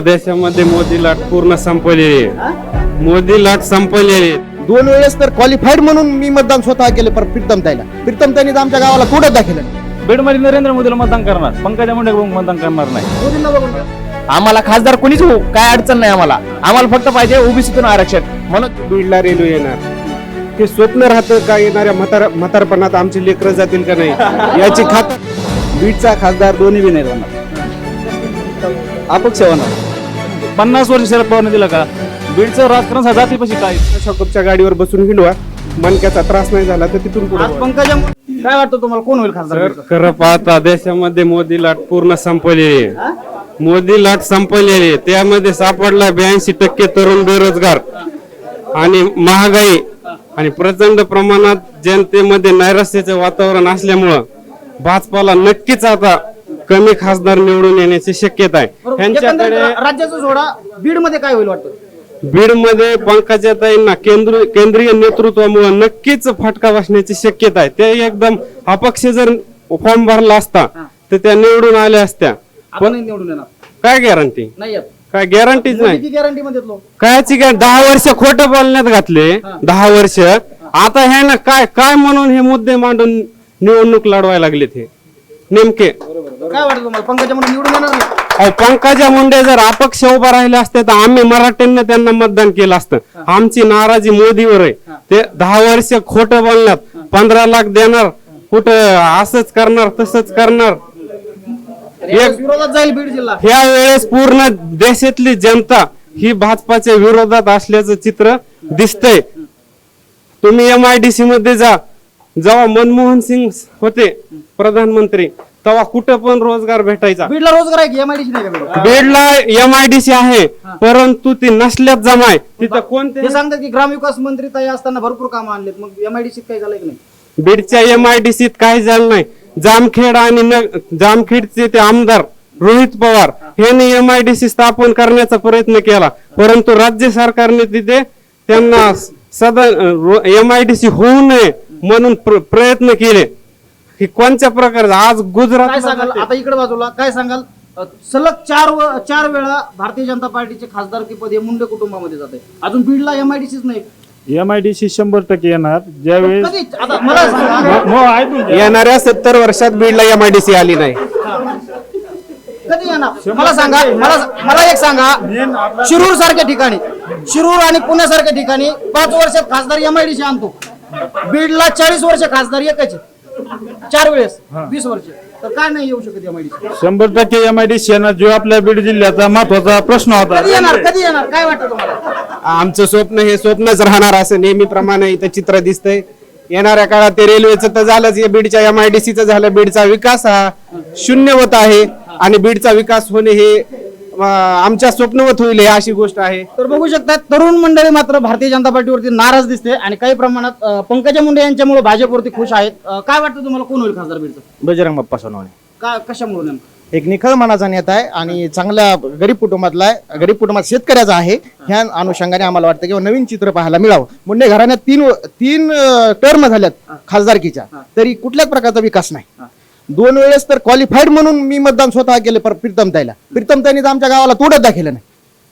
देशामध्ये मोदी लाट पूर्ण संपलेली आहे. मोदी लाट संपलेली आहे. दोन वेळेस तर क्वालिफाईड म्हणून मी मतदान स्वतः केले पर प्रीतम ताईला. प्रीतम ताईने तर आमच्या गावाला कुठं दाखल बीडमध्ये नरेंद्र मोदीला मतदान करणार. पंकजा मुंडे मतदान करणार नाही. आम्हाला खासदार कोणीच हो काय अडचण नाही आम्हाला. आम्हाला फक्त पाहिजे ओबीसीतून आरक्षण. म्हणून बीडला रेल्वे येणार. ते स्वप्न राहतं का येणाऱ्या म्हातार म्हातारपणात आमची लेकरं जातील का नाही? याची खात बीडचा खासदार दोन्ही बी नाही होणार अपक्ष होणार. पन्नास वर्ष शरद पवारने दिलं का? बीडचं राजकारण सा जातीपाशी काय? शॉकअपच्या गाडीवर बसून हिंडवा. मनक्याचा त्रास नाही झाला तर तिथून पुढे आज पंकजा मुंडे काय वाटतं तुम्हाला? कोण होईल खासदार खरं पाहता देशामध्ये मोदी लाट पूर्ण संपलेली आहे. मोदी लाट संपलेली आहे. त्यामध्ये सापडला ब्याऐंशी टक्के तरुण बेरोजगार आणि महागाई आणि प्रचंड प्रमाणात जनतेमध्ये नैराश्याचे वातावरण असल्यामुळं भाजपाला नक्कीच आता कमी खासदार निवडून येण्याची शक्यता आहे. त्यांच्याकडे राज्याचा सोडा बीडमध्ये काय होईल वाटतं? बीडमध्ये पंकजाताईंना केंद्र केंद्रीय नेतृत्वामुळे नक्कीच फटका बसण्याची शक्यता आहे. ते एकदम अपक्ष जर फॉर्म भरला असता तर त्या निवडून आल्या असत्या. आपण निवडून येणार. काय गॅरंटी नाही येत. काय गॅरंटीच नाही. गॅरंटी मध्ये येतलो. कायची काय दहा वर्ष खोटं बोलण्यात घातले. दहा वर्ष. आता हे ना काय काय म्हणून हे मुद्दे मांडून निवडणूक लढवायला लागले ते नेमके. काय वाटतं तुम्हाला? पंकजा मुंडे निवडून येणार नाही अहो, पंकजा मुंडे जर अपक्ष उभा राहिले असते तर आम्ही मराठ्यांना त्यांना मतदान केलं असतं. आमची नाराजी मोदीवर आहे. ते दहा वर्ष खोटं बोलण्यात पंधरा लाख देणार कुठं असंच करणार तसंच करणार. यावेळेस विरोधात जाईल बीड जिल्हा. ह्या वेळेस पूर्ण देशातली जनता ही भाजपाच्या विरोधात असल्याचं चित्र दिसतंय. तुम्ही एम आय डी सी मध्ये जा. जेव्हा मनमोहन सिंग होते प्रधानमंत्री तेव्हा कुठं पण रोजगार भेटायचा. बीडला रोजगार आहे की एमआयडीसी नाही का बीड बीडला एम आय डी सी आहे परंतु ती नसल्यात जमाय. तिथं कोणते ते सांगतात की ग्रामविकास मंत्री ताई असताना भरपूर कामं आणलेत. मग एमआयडीसी काही झालंय की नाही? बीडच्या एम आय डी सीत काही झालं नाही. जामखेड आणि न- जामखेडचे ते आमदार रोहित पवार यांनी एम आय डी सी स्थापन करण्याचा प्रयत्न केला. परंतु राज्य सरकारने तिथे त्यांना सदा एम आय डी सी होऊ नये म्हणून प्र- प्रयत्न केले. की कोणत्या प्रकारचा? आज काय गुजरात सांगाल आता इकडे बाजूला काय सांगाल? अ, सलग चार व- चार वेळा भारतीय जनता पार्टीचे खासदारकी पद हे मुंडे कुटुंबामध्ये जाते. अजून बीडला एमआयडीसीच नाही एम आय डी सी शंभर टक्के येणार. ज्यावेळेस कधी? आता मला सांगा. हो ऐकून घ्या. येणाऱ्या सत्तर वर्षात बीडला एम आय डी सी आली नाही. कधी येणार? मला सांगा. मला मला एक सांगा. शिरूर सारख्या ठिकाणी शिरूर आणि पुण्यासारख्या ठिकाणी पाच वर्षात खासदार एमआयडीसी आणतो. बीडला चाळीस वर्ष खासदार एकच. चार वेळेस वीस वर्ष. तर काय नाही येऊ शकत एमआयडीसी शंभर टक्के एम आय डी सी येणार. जो आपल्या बीड जिल्ह्याचा महत्त्वाचा प्रश्न होता. कधी येणार कधी येणार? काय वाटतं तुम्हाला? आमचं स्वप्न हे स्वप्नच राहणार असं नेहमीप्रमाणे इथं चित्र दिसतंय. येणाऱ्या काळात ते रेल्वेचं तर झालंच. या बीडच्या एम आय डी सीचं झालं. बीडचा विकास हा शून्यवत आहे. आणि बीडचा विकास होणे हे आमच्या स्वप्नवत होईल हे अशी गोष्ट आहे. तर बघू शकता तरुण मंडळी मात्र भारतीय जनता पार्टीवरती नाराज दिसते आणि काही प्रमाणात अ, पंकजा मुंडे यांच्यामुळे भाजपवरती खुश आहेत. अ, काय वाटतं तुम्हाला कोण होईल खासदार बीडचं बजरंग बाप्पा सोनवणे. का कशामुळे नेमकं? एक निखळ मनाचा नेता आहे आणि चांगल्या गरीब कुटुंबातला आहे. गरीब कुटुंबात शेतकऱ्याचा आहे. ह्या अनुषंगाने आम्हाला वाटतं किंवा नवीन चित्र पाहायला मिळावं. मुंडे घराण्यात तीन तीन टर्म झाल्यात खासदारकीच्या. तरी कुठल्याच प्रकारचा विकास नाही. दोन वेळेस तर क्वालिफाईड म्हणून मी मतदान स्वतः केले पर प्रीतम ताईला. प्रीतम ताईने तर आमच्या गावाला तोडत दाखल नाही.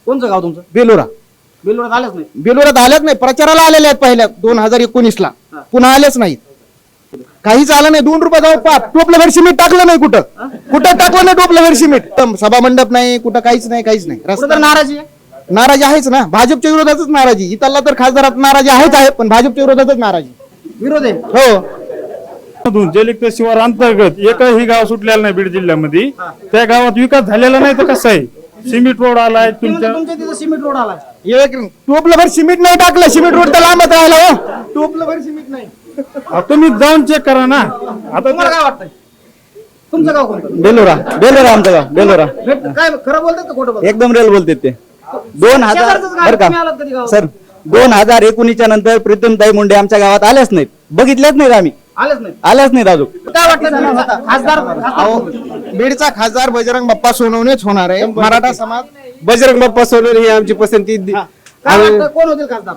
कोणचं गाव तुमचं? बेलोरा. बेलवरात आलंच नाही बेलोरात आल्याच नाही. प्रचाराला आलेले आहेत पहिल्या दोन हजार एकोणीस ला पुन्हा आलेच नाहीत. काहीच आलं नाही. दोन रुपये जाऊ पाप टोपलं भर सिमेंट टाकलं नाही कुठं. कुठं टाकलं नाही टोपलं भर सिमेंट सभा मंडप नाही कुठं काहीच नाही काहीच नाही. रस्ता नाराजी आहे. नाराजी आहेच ना. भाजपच्या विरोधातच नाराजी. इथला तर खासदारात नाराजी आहेच आहे पण भाजपच्या विरोधातच नाराजी. विरोध आहे. हो. मधून जलिक्त शिवार अंतर्गत एकही गाव सुटलेलं नाही बीड जिल्ह्यामध्ये त्या गावात विकास झालेला नाही तर कसं आहे? सिमेंट रोड आलाय तुमच्या तुमच्या तिथं सिमेंट रोड आला एक टोपलं भर सिमेंट नाही टाकलं सिमेंट रोड तर लांबच राहिला हो. टोपलं भर सिमेंट नाही. तुम्ही जाऊन चेक करा ना. आता तुम्हाला काय वाटतंय? तुमचं गाव कोणतं? बेलोरा बेलोरा आमचं गाव बेलोरा. भेट- काय खरं बोलतात का खोटं बोलतात? एकदम रेल बोलते ते. दोन हजार शेजारचंच गाव, बरं तुम्ही आलात कधी का गावात? सर दोन हजार एकोणीसच्या नंतर प्रीतमताई मुंडे आमच्या गावात आल्याच नाहीत. बघितल्याच नाहीत आम्ही. आलेच नाही आल्याच नाहीत अजून. काय वाटतं? खासदार बीडचा खासदार बजरंग बाप्पा सोनवणेच होणार आहे. मराठा समाज बजरंग बाप्पा सोनवणे ही आमची पसंती दि- काय वाटतं? कोण होतील खासदार?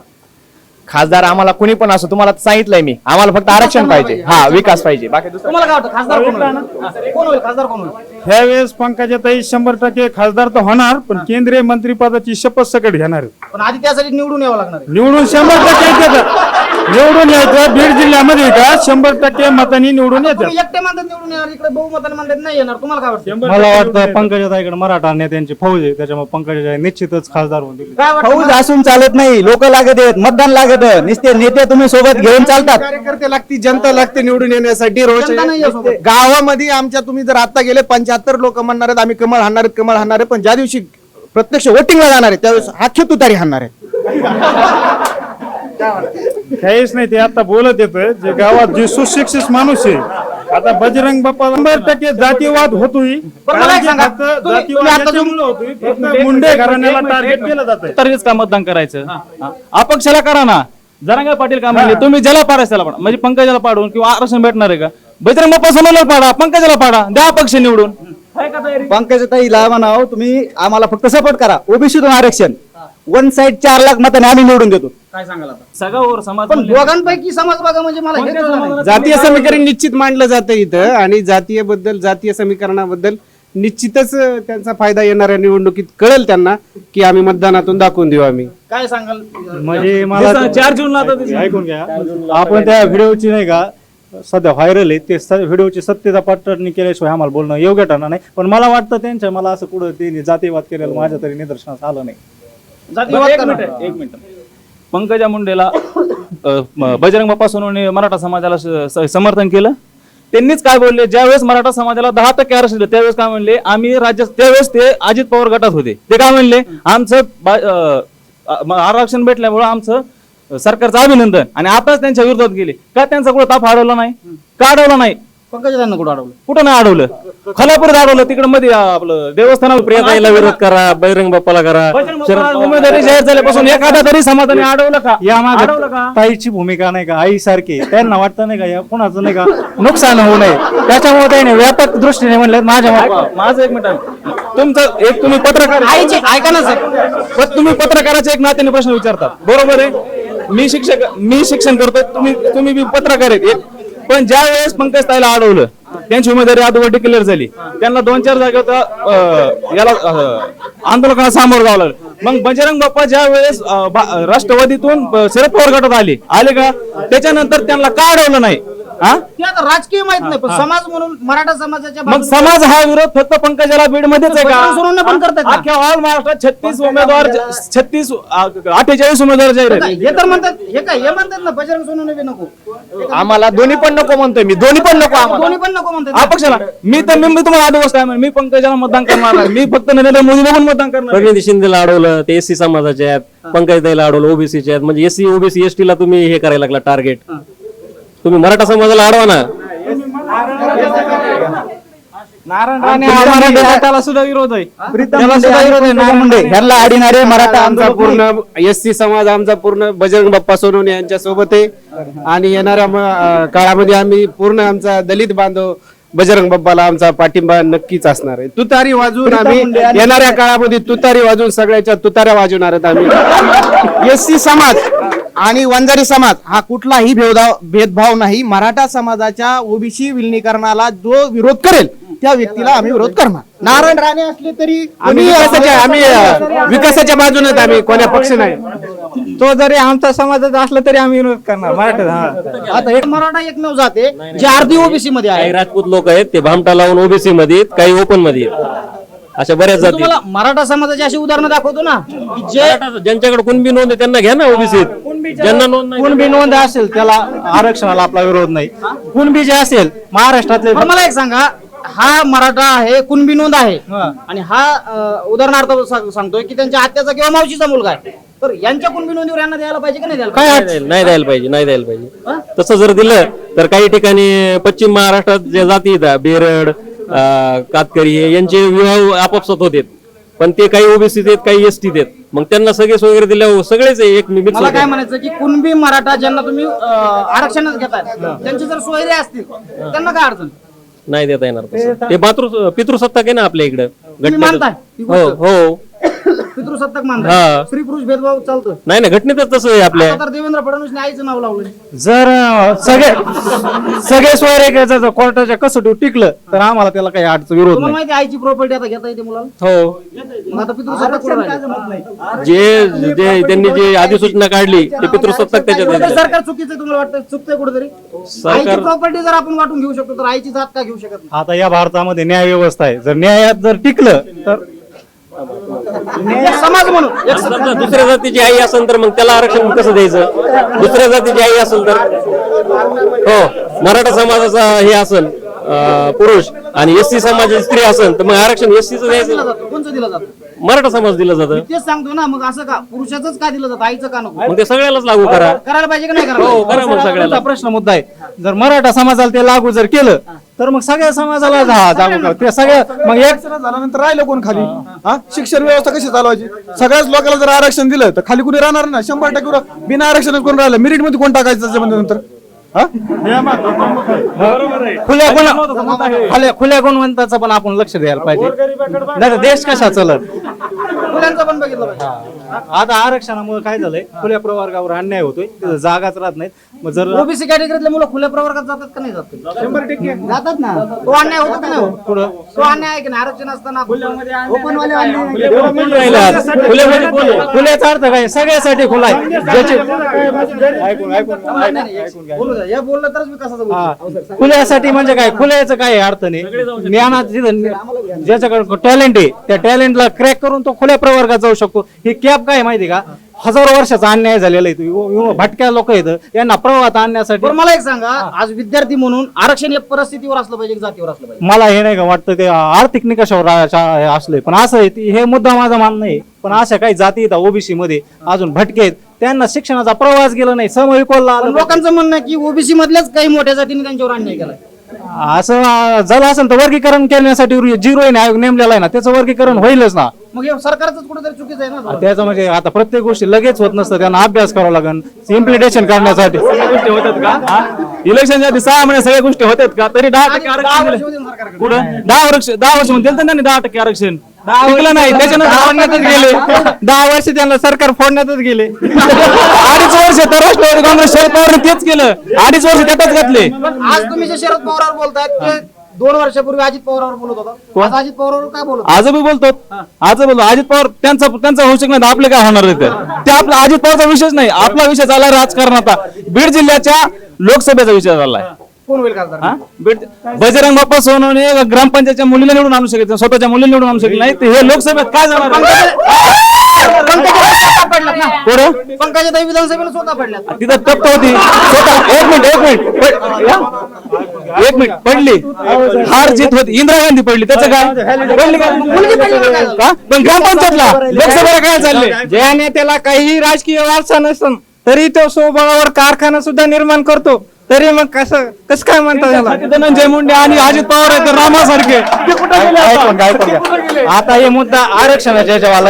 खासदार आम्हाला कुणी पण असो तुम्हाला सांगितलंय मी. आम्हाला फक्त आरक्षण पाहिजे. हा विकास पाहिजे. बाकी दुसरं तुम्हाला काय वाटतं? खासदार कोण होईल? कोण होईल? खासदार कोण होईल? ह्यावेळेस पंकजाताई शंभर टक्के खासदार तर होणार पण केंद्रीय मंत्रिपदाची शपथ सकट घेणार. पण आधी त्यासाठी निवडून यावं लागणार आहे. निवडून शंभर टक्के येतात निवडून यायचं बीड जिल्ह्यामध्ये का शंभर टक्के मतांनी निवडून येतात. तुम्ही एकटे म्हणतात निवडून येणार इकडे बहुमताने म्हणतात नाही येणार. तुम्हाला काय वाटतं? मला वाटतं पंकजाताईकडे मराठा नेत्यांची फौज आहे त्याच्यामुळे पंकजाताई निश्चितच खासदार होऊन दिली. काय वाटतं फौज असून चालत नाही लोक लागत आहेत मतदान लागत नुसते नेते तुम्ही सोबत घेऊन चालतात. कार्यकर्ते लागती जनता लागते निवडून येण्यासाठी रोज जनता सोबत. गावामध्ये आमच्या तुम्ही जर आता गेले पंच्याहत्तर लोक म्हणणार आहेत आम्ही कमळ हाणणार आहेत कमळ हाणणार आहे पण ज्या दिवशी प्रत्यक्ष वोटिंगला जाणार आहे त्यावेळेस आखे तुतारी हाणणार आहे काहीच नाही ते आता बोलत येत जे गावात जे सुशिक्षित माणूस आहे आता बजरंग बाप्पा शंभर टक्के जातीयवाद होतोय. बरं, मला एक सांगा, फक्त तुम्ही- जातीवाद तुम्ही आता याच्यामुळं होतोय, फक्त मुंडे घराण्याला टार्गेट केलं जात तरीच का मतदान करायचं. हा. अपक्षाला करा ना. जरांगे पाटील का म्हणले तुम्ही ज्याला पाडायचं त्याला पाडा. म्हणजे पंकजाला पाडून किंवा आरक्षण भेटणार आहे का? बजरंग बाप्पा सोनाला पाडा पंकजाला पाडा. द्या अपक्ष निवडून. पंकजताईला म्हणाव तुम्ही आम्हाला फक्त सपोर्ट करा. ओबीसीतून आरक्षण. वन साइड चार लाख मतांनी आम्ही निवडून देतो. काय सांगाल आता? समाज पण दोघांपैकी समाज बघा म्हणजे मला कळलं नाही. जातीय समीकरण निश्चित मांडलं जातं इथं आणि जातीयबद्दल जातीय समीकरणाबद्दल निश्चितच अं, त्यांचा फायदा येणाऱ्या निवडणुकीत कळेल त्यांना की आम्ही मतदानातून दाखवून देऊ आम्ही. काय सांगाल? म्हणजे मला चार जूनला आता ते- ऐकून घ्या. आपण त्या व्हिडिओची नाही का सध्या व्हायरल आहे ते स- व्हिडिओची सत्यता पडताळणी केल्याशिवाय आम्हाला बोलणं योग्य ठरणार नाही. पण मला वाटतं त्यांच्या मला असं कुठं त्यांनी जातीवाद केलेलं माझ्या तरी निदर्शनास आलं नाही. जातीवाद एक करा. मिनिट एक मिनिट. पंकजा मुंडेला बजरंग बाप्पा सोनवणे मराठा समाजाला स- समर्थन केलं. त्यांनीच काय बोलले? ज्यावेळेस मराठा समाजाला दहा टक्के आरक्षण दिलं त्यावेळेस काय म्हणले? आम्ही राज्य त्यावेळेस ते अजित पवार गटात होते. ते काय म्हणले? आमचं बा- म- आरक्षण भेटल्यामुळं आमचं सरकारचं अभिनंदन. आणि आताच त्यांच्या विरोधात गेले. का त्यांचा कुठं ताप अडवला नाही? का अडवला नाही? पंकजाताईंना कुठं अडवलं? कुठं नाही अडवलं? खलापूर अडवलं. तिकडे मध्ये आपलं देवस्थानावर प्रियताईला विरोध करा बजरंग बाप्पाला करा. उमेदवारी जाहीर झाल्यापासून एखादा तरी समाधानी अडवलं का? या अडवलं का? मागे ताईची भूमिका नाही का? आई सारखी त्यांना वाटतं नाही का या कुणाचं नाही का नुकसान होऊ नये. त्याच्यामुळे त्याने व्यापक दृष्टीने म्हणले माझ्या ऐका, माझं एक मिनिट. तुमचं एक तुम्ही पत्रकार आईचे ऐका ना सर पण तुम्ही पत्रकाराचे एक नात्याने प्रश्न विचारतात. बरोबर आहे? मी शिक्षक मी शिक्षण करतोय तुम्ही तुम्ही बी पत्रकार आहेत. एक पण ज्या वेळेस पंकज ताईला अडवलं त्यांची उमेदवारी अगोदर डिक्लेअर झाली. त्यांना दोन चार जागेवर याला अं, सामोरं जावं लागलं. मग बजरंग बाप्पा ज्या वेळेस राष्ट्रवादीतून शरद पवार गटात आले आले का? त्याच्यानंतर त्यांना का अडवलं नाही? हा? ते आता राजकीय माहीत नाही पण समाज म्हणून मराठा समाजाच्या मग बाजूने- समाज हा विरोध फक्त पंकजाला बीड मध्येच आहे बजरंग सोनवणे पण का करतात ना. अख्ख्या ऑल महाराष्ट्रात छत्तीस उमेदवार छत्तीस अठ्ठेचाळीस उमेदवार जाहीर आहेत. हे तर म्हणतात हे काय हे म्हणतात ना बजरंग सोनवणे बी नको. आम्हाला दोन्ही पण नको म्हणतोय मी. दोन्ही पण नको आम्हाला. दोन्ही पण नको म्हणतात अपक्षाला मी तर मी मी तुम्हाला आधी गोष्ट आहे. मी पंकजाला मतदान करणार नाही. मी फक्त नरेंद्र मोदी बघून मतदान करणार प्रणिती शिंदेला अडवलं ते एससी समाजाचे आहेत पंकजताईला अडवलं ओबीसीचे आहेत. म्हणजे एससी ओबीसी एसटी ला तुम्ही हे करायला लागला टार्गेट तुम्ही मराठा समाजाला अडवा ना. सुद्धा विरोध आहे. मुंडे मराठा आमचा पूर्ण एस सी समाज आमचा पूर्ण बजरंग बाप्पा सोनवणे यांच्या सोबत आहे. आणि येणाऱ्या म- अं, काळामध्ये आम्ही पूर्ण आमचा दलित बांधव बजरंग बाप्पाला आमचा पाठिंबा नक्कीच असणार आहे. तुतारी वाजवून आम्ही येणाऱ्या काळामध्ये तुतारी वाजवून सगळ्याच्या तुताऱ्या वाजवणार आहेत आम्ही. एस सी समाज. आणि वंजारी समाज हा कुठलाही भेदभाव भेदभाव नाही. मराठा समाजाच्या ओबीसी विलिनीकरणाला जो विरोध करेल त्या व्यक्तीला आम्ही विरोध करणार. नारायण राणे असले तरी आम्ही विकासाच्या आम्ही विकासाच्या बाजूने आम्ही कोण्या पक्ष नाही. तो जरी आमचा समाजाचा असला तरी आम्ही विरोध करणार. मराठा आता एक मराठा एकमेव जाते जे अर्धी ओबीसी मध्ये आहे. काही राजपूत लोक आहेत ते भामटा लावून ओबीसी मध्ये काही ओपनमध्ये आहेत. अशा बऱ्याच मी जाती. तुम्हाला मराठा समाजाची अशी उदाहरणं दाखवतो ना की जे मराठा- ज्यांच्याकडे कुणबी नोंद आहे त्यांना घ्या ना ओबीसी. ज्यांना नोंद नाही कुणबी नोंद असेल त्याला आरक्षणाला आपला विरोध नाही. कुणबी जे असेल महाराष्ट्रातले बरं, मला एक सांगा हा मराठा आहे कुणबी नोंद आहे. आणि हा अं, उदाहरणार्थ सा- सांगतोय की त्यांच्या आत्याचा किंवा मावशीचा मुलगा आहे. तर यांच्या कुणबी नोंदीवर यांना द्यायला पाहिजे की नाही द्यायला पाहिजे? नाही द्यायला- नाही द्यायला पाहिजे नाही द्यायला पाहिजे. तसं जर दिलं तर काही ठिकाणी पश्चिम महाराष्ट्रात जे जाती आहेत बेरड कातकरी हे यांचे विवाह आपापसात होते पण ते काही ओबीसी आहेत काही एसटी आहेत. मग त्यांना सगळेच वगैरे दिल्यावर सगळेच एक मिक्स मला काय म्हणायचं की कुणबी मराठा ज्यांना तुम्ही अं, आरक्षणच घेताय त्यांचे जर सोयरे असतील त्यांना काय अडचण? नाही देता येणार तसं. ते मातृ पितृसत्ताक आहे ना आपल्या इकडं. मानताय हो हो. पितृसत्ताक हा. मानतात स्त्री पुरुष भेदभाव चालतो नाही ना घटनेतच तसं आहे आपल्या. तर देवेंद्र फडणवीसने आईचं नाव लावलं जर अं, सगळे सगळे स्वर एक जर कोर्टाच्या कसोटीवर टिकलं तर आम्हाला त्याला काही अडचण विरोध तुम्हाला नाही. माहिती आहे, आईची प्रॉपर्टी आता घेता येते मुलाला? हो. मग आता पितृसत्ताक कुठं राहिलं? जे जे त्यांनी जे अधिसूचना काढली ते पितृसत्ताक त्याच्यात कुठं. सरकार चुकीचं आहे तुम्हाला वाटतं चुकतंय कुठेतरी? आईची प्रॉपर्टी जर आपण वाटून घेऊ शकतो तर आईची जात का घेऊ शकत नाही? आता या भारतामध्ये न्याय व्यवस्था आहे. जर न्यायात जर टिकलं तर एक समाज म्हणून एक समजा दुसऱ्या जातीची आई असेल तर मग त्याला आरक्षण कसं द्यायचं? दुसऱ्या जातीची आई असेल तर? हो मराठा समाजाचा हे असेल पुरुष आणि एस सी समाजाची स्त्री असेल तर मग आरक्षण एस सीचं दिलं द्यायचं. कोणचं दिलं जातं? मराठा समाज दिलं जातं. तेच सांगतो ना मग असं का पुरुषाचंच का दिलं जातं? आईचं का नको? मग ते सगळ्यालाच लागू करा. करायला पाहिजे का नाही करायला हो? करा मग सगळ्याला प्रश्न मुद्दा आहे. जर मराठा समाजाला ते लागू जर केलं तर मग सगळ्या समाजाला हा जागू करा. ते सगळ्या मग एक झाल्यानंतर राहिलं कोण खाली? हा शिक्षण व्यवस्था कशी चालवायची? सगळ्याच लोकांना जर आरक्षण दिलं तर खाली कुणी राहणार ना शंभर टक्के बिना आरक्षण कोण राहिलं? मेरिटमध्ये कोण टाकायचं त्याच्यामध्ये नंतर खुल्या गुण खुल्या खुल्या गुणवंताचं पण आपण लक्ष द्यायला पाहिजे. नाही देश कशा चलत? मुलांचं पण बघितलं पाहिजे. आता आरक्षणामुळे काय झालंय? खुल्या प्रवर्गावर अन्याय होतोय. तिथं जागाच राहत नाहीत. मग जर ओबीसी कॅटेगरीतले मुलं खुल्या प्रवर्गात जातात का नाही जात शंभर टक्के. जातात ना. तो अन्याय होतो का नाही? होत? पुढं? तो अन्याय आहे की नाही? आरक्षण असताना ओपन वाले अन्याय राहिलं आज. खुल्याचा अर्थ काय? सगळ्यासाठी खुला आहे. ज्याचे ऐकून ऐकून ऐकून घ्या. बोलू द्या. हे बोललं तरच विकासाचं हा. खुल्यासाठी म्हणजे काय? खुल्याचं काय अर्थ नाही. ज्ञानात जिथं ज्याच्याकडे टॅलेंट आहे त्या टॅलेंटला क्रॅक करून तो खुल्या प्रवर्गात जाऊ शकतो. ही कॅब काय माहिती का? हजारो वर्षाचा अन्याय झालेला आहे. तो. यु- यु- भटक्या लोक आहेत. यांना प्रवाहात आणण्यासाठी मला एक सांगा. आज विद्यार्थी म्हणून आरक्षण हे परिस्थितीवर असलं पाहिजे जातीवर असलं पाहिजे? मला हे नाही का वाटतं ते आर्थिक निकषावर रा- शा- असले पण असं आहे हे मुद्दा माझा मानणं आहे. पण अशा काही जाती आहेत ओबीसी मध्ये अजून भटके आहेत. त्यांना शिक्षणाचा प्रवास गेला नाही समविकोलला. लोकांचं म्हणणं की ओबीसी मधल्याच काही मोठ्या जातीने त्यांच्यावर अन्याय केलाय. असं झालं असेल तर वर्गीकरण करण्यासाठी रोईन आयोग नेमलेला आहे ना त्याचं वर्गीकरण होईलच ना. मग हे सरकारच कुठेतरी चुकीचं आहे ना त्याचं म्हणजे आता प्रत्येक गोष्टी लगेच होत नसतं त्यांना अभ्यास करावा लागेल इम्प्लिमेंटेशन करण्यासाठी. गोष्टी होतात का? इलेक्शनच्या आधी सहा महिने सगळ्या गोष्टी होतात का? तरी दहा टक्के दहा आरक्षण दिलं. कुठं? दहा वर्ष दहा वर्ष म्हणतील त्यांनी दहा टक्के आरक्षण. टिकलं नाही त्याच्यानंतर फोडण्यातच गेले. दहा वर्ष त्यांना सरकार फोडण्यातच गेले. अडीच वर्ष तर राष्ट्रवादी काँग्रेस शरद पवारने तेच केलं. अडीच वर्ष त्यातच घातले. पण आज तुम्ही जे शरद पवारावर बोलतायत ते दोन वर्षापूर्वी अजित पवारावर बोलत होता. आज अजित पवारावर काय बोलत आजही बोलतो. आज बोलतो. अजित पवार त्यांचा त्यांचा होऊ शकणार आपले काय होणार ते? आपला अजित पवारचा विषयच नाही. आपला विषय चालला राजकारणाचा बीड जिल्ह्याच्या लोकसभेचा विषय चाललाय कोण होईल खासदार? बीड बजरंग बाप्पा सोनवणे ग्रामपंचायतच्या मुलीला निवडून आणू शकत स्वतःच्या मुलीला निवडून आणू शकत नाही. हे लोकसभेत काय जाणार पुढं पंकजाताई विधानसभेला स्वतः पडल्यात. तिथं तप्त होती. स्वतः एक मिनिट एक मिनिट. पड- या? एक मिनिट पडली. हार जीत होती. इंदिरा गांधी पडली. त्याचं काय? पडली का? का? पण ग्रामपंचायतला लोकसभेला काय चालले ज्या नेत्याला काही राजकीय वारसा नसून तरी तो स्वबळावर कारखाना सुद्धा निर्माण करतो. तरी मग कसं कसं काय म्हणता त्याला? धनंजय मुंडे आणि अजित पवार आहेत तर रामासारखे. आता? हे मुद्दा आरक्षणाच्या जेव्हा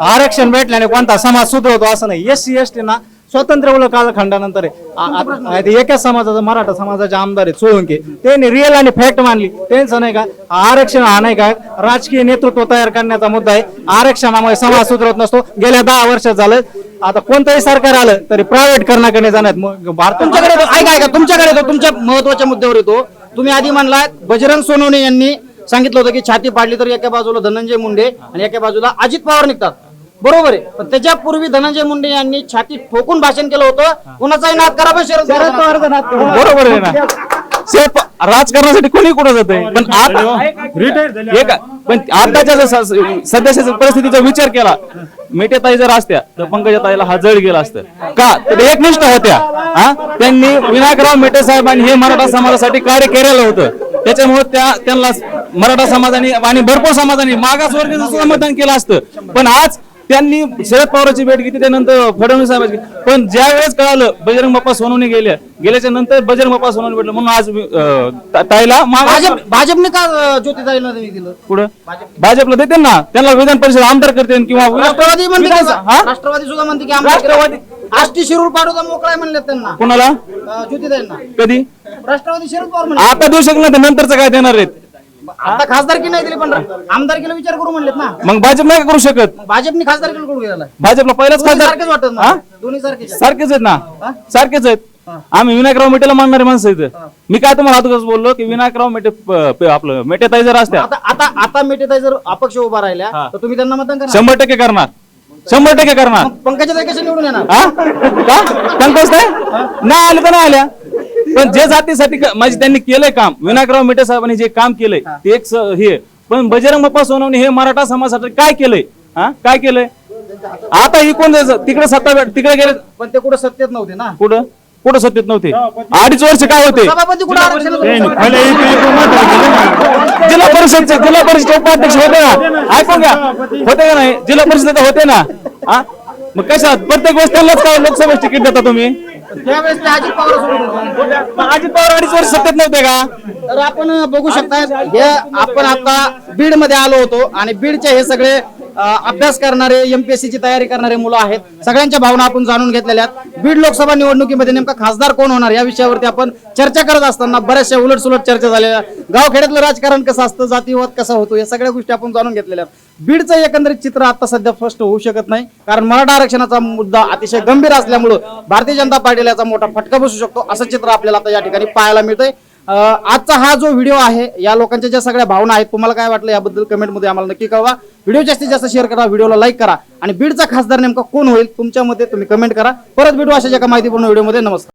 आरक्षण भेटल्याने कोणता समाज सुधरवतो असं नाही. एस सी एस टी ना स्वतंत्र कालखंडानंतर आहे. एकाच समाजाचा मराठा समाजाचे आमदार आहेत सोळंके. त्यांनी रिअल आणि फॅक्ट मानली त्यांचं नाही का आरक्षण हा नाही का राजकीय नेतृत्व तयार करण्याचा मुद्दा आहे. आरक्षणामुळे समाज सुधरत नसतो. गेल्या दहा वर्षात झालं. आता कोणतंही सरकार आलं तरी प्रायव्हेट करण्याकडे जाण्यात मग तुमच्याकडे ऐका ऐका तुमच्याकडे येतो तुमच्या महत्त्वाच्या मुद्द्यावर येतो. तुम्ही आधी म्हणला बजरंग सोनवणे यांनी सांगितलं होतं की छाती पाडली तर एका बाजूला धनंजय मुंडे आणि एका बाजूला अजित पवार निघतात. बरोबर आहे. पण त्याच्यापूर्वी धनंजय मुंडे यांनी छाती ठोकून भाषण केलं होतं. कोणाचाही नाद करा पण शरद पवारांचा. नाद करू. नका. बरोबर आहे ना. सेफ राजकारणासाठी कोणी कुठं जात पण आता एक पण आताच्या जर स- सध्याच्या परिस्थितीचा विचार केला. मेटेताई जर असत्या तर पंकजाताईला हा जळ गेला असतं. का? तर एकनिष्ठ होत्या. हा? त्यांनी विनायकराव मेटे साहेबांनी हे मराठा समाजासाठी कार्य केलेलं होतं. त्याच्यामुळे त्या त्यांना मराठा समाजाने आणि भरपूर समाजाने मागासवर्गीय मतदान केलं असतं. पण आज त्यांनी शरद पवारांची भेट घेतली त्यानंतर फडणवीस साहेबांची पण ज्या वेळेस कळालं बजरंग बाप्पा सोनवणे गेले गेल्याच्यानंतर बजरंग बाप्पा सोनवणे भेटलं म्हणून आज ताईला भाजप भाजपने का त्यांनी दिलं पुढं भाजपला देते ना. त्यांना विधान परिषद आमदार करते किंवा राष्ट्रवादी म्हणते की? विधान-? राष्ट्रवादी सुद्धा म्हणते की राष्ट्रवादी- आष्टी शिरूर पाडूचा मोकळा म्हणले त्यांना. कोणाला? ज्योतिताईंना. कधी? राष्ट्रवादी म्हणले आता देऊ तर नंतरचं काय देणार आहेत? आता खासदारकी नाही दिली पण आमदारकीला विचार करू म्हणलेत ना. मग भाजप नाही का करू शकत. भाजपनी खासदारकीला करू गेला भाजपला पहिलाच खासदार सारखेच वाटत? ना. दोन्ही सारखेच. सारखेच आहेत ना. सारखेच आहेत. आम्ही विनायकराव मेटेला मानणारे माणसं आहेत. मी काय तुम्हाला अगोदरच बोललो की विनायकराव मेटे प- प- आपलं मेटेताई जर असत्या आता आता आता मेटेताई जर अपक्ष उभा राहिल्या तर तुम्ही त्यांना मतदान करा शंभर टक्के करणार. शंभर टक्के करणार. पंकजा कसे निवडून येणार? हा? का? पंकज ताई? नाही आले तर नाही आल्या. पण जे जातीसाठी क- म्हणजे त्यांनी केलंय काम. विनायकराव मेटे साहेबांनी जे काम केलंय ते एक हे. पण बजरंग बाप्पा सोनवणे हे मराठा समाजासाठी काय केलंय? हा? काय केलंय? आता ही कोण जायचं? तिकडे सत्ता तिकडे गेले पण ते कुठे सत्तेत नव्हते ना. कुठं? कुठं सत्तेत नव्हते? अडीच वर्ष काय होते? जिल्हा परिषदचे जिल्हा परिषद उपाध्यक्ष होते ना? ऐकून घ्या. होते का नाही? जिल्हा परिषद होते ना? मग कशात प्रत्येक वेळेस त्यांनाच काय लोकसभा तिकीट देता तुम्ही? त्यावेळेस ते अजित पवार होते. अजित पवार अडीच वर्ष सत्तेत नव्हते का तर आपण बघू शकता हे आपण आता बीडमध्ये आलो होतो आणि बीडचे हे सगळे अभ्यास करणारे एमपीएससी ची तयारी करणारे मुलं आहेत. सगळ्यांच्या भावना आपण जाणून घेतलेल्या आहेत. बीड लोकसभा निवडणुकीमध्ये नेमका खासदार कोण होणार? या विषयावरती आपण चर्चा करत असताना बऱ्याचशा उलट सुलट चर्चा झालेल्या गावखेड्यातलं राजकारण कसं असतं? जातीवाद कसा होतो? या सगळ्या गोष्टी आपण जाणून घेतलेल्या आहेत. बीडचं एकंदरीत चित्र आता सध्या स्पष्ट होऊ शकत नाही. कारण मराठा आरक्षणाचा मुद्दा अतिशय गंभीर असल्यामुळं भारतीय जनता पार्टीला याचा मोठा फटका बसू शकतो असं चित्र आपल्याला आता या ठिकाणी पाहायला मिळतंय. आजचा हा जो व्हिडिओ आहे या लोकांच्या ज्या सगळ्या भावना आहेत तुम्हाला काय वाटलं याबद्दल कमेंटमध्ये आम्हाला नक्की कळवा. व्हिडिओ जास्तीत जास्त शेअर करा व्हिडिओला लाईक करा. आणि बीडचा खासदार नेमका कोण होईल तुमच्यामध्ये तुम्ही कमेंट करा. परत भेटू अशा ज्या माहितीपूर्ण व्हिडिओमध्ये. नमस्कार.